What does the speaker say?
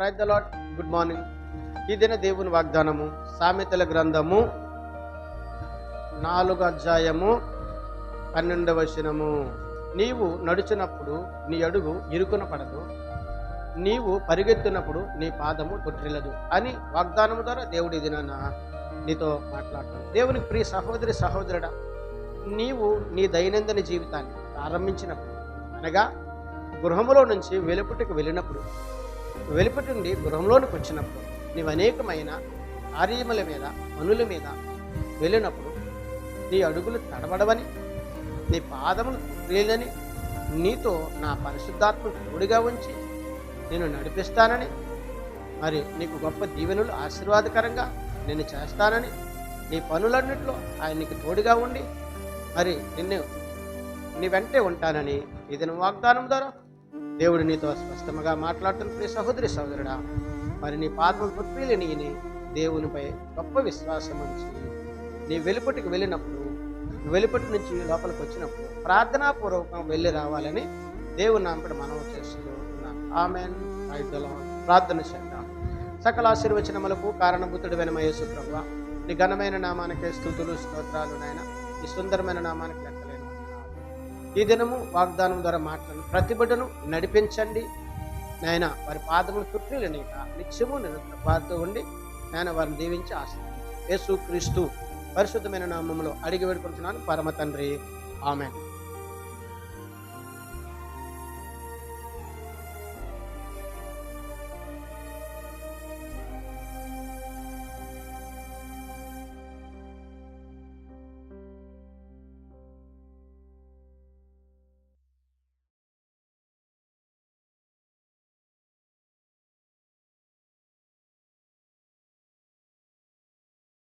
Praise the lot good morning ఈ దిన దేవుని వాగ్దానము సామెతల గ్రంథము నాలుగు అధ్యాయము పన్నెండవ వచనము. నీవు నడుచున్నప్పుడు నీ అడుగు ఇరుకున పడదు. నీవు పరిగెత్తున్నప్పుడు నీ పాదము తొట్టిల్లదు అని వాగ్దానము ద్వారా దేవుడి దినాన నీతో మాట్లాడతాను దేవునికి ప్రియ సహోదరి సహోదరుడా నీవు నీ దైనందిన జీవితాన్ని ప్రారంభించినప్పుడు అనగా గృహములో నుంచి వెలుపుటికి వెళ్ళినప్పుడు వెలుపటి నుండి గృహంలోనికి వచ్చినప్పుడు నీవు అనేకమైన కార్యముల మీద పనుల మీద వెళ్ళినప్పుడు నీ అడుగులు తడబడవని నీ పాదములు తొట్టిల్లని నీతో నా పరిశుద్ధాత్మ తోడుగా ఉంచి నేను నడిపిస్తానని మరి నీకు గొప్ప దీవెనులు ఆశీర్వాదకరంగా నేను చేస్తానని నీ పనులన్నింటిలో ఆయన నీకు తోడుగా ఉండి మరి నిన్ను నీ వెంటే ఉంటానని ఇది వాగ్దానం ద్వారా దేవుడు నీతో స్పష్టంగా మాట్లాడుతున్న ప్రియ సహోదరి సహోదరుడా మరి నీ పాదములు పుట్టిలి నీని దేవునిపై గొప్ప విశ్వాసం ఉంచి నీ వెలుపటికి వెళ్ళినప్పుడు వెలుపటి నుంచి లోపలికి వచ్చినప్పుడు ప్రార్థనాపూర్వకం వెళ్ళి రావాలని దేవుని నామపడి మనం చేస్తూ ఉన్నాను ఆమెన్ ఐదులో ప్రార్థన చేద్దాం. సకల ఆశీర్వచనములకు కారణభూతుడు మయేసు ప్రభు నీ ఘనమైన నామానికి స్థుతులు స్తోత్రాలు నాయన. ఈ సుందరమైన నామానికి లెక్కలు ఈ దినము వాగ్దానం ద్వారా మాట్లాడిన ప్రతిభటను నడిపించండి. నాయన వారి పాదములు చుట్టూలనిక నిత్యము నిరంతర వారితో ఉండి నాయన వారిని దీవించి ఆశ్రయించు యేసు క్రీస్తు పరిశుద్ధమైన నామములో అడిగి వేడుకుంటున్నాను పరమ తండ్రి. ఆమెను.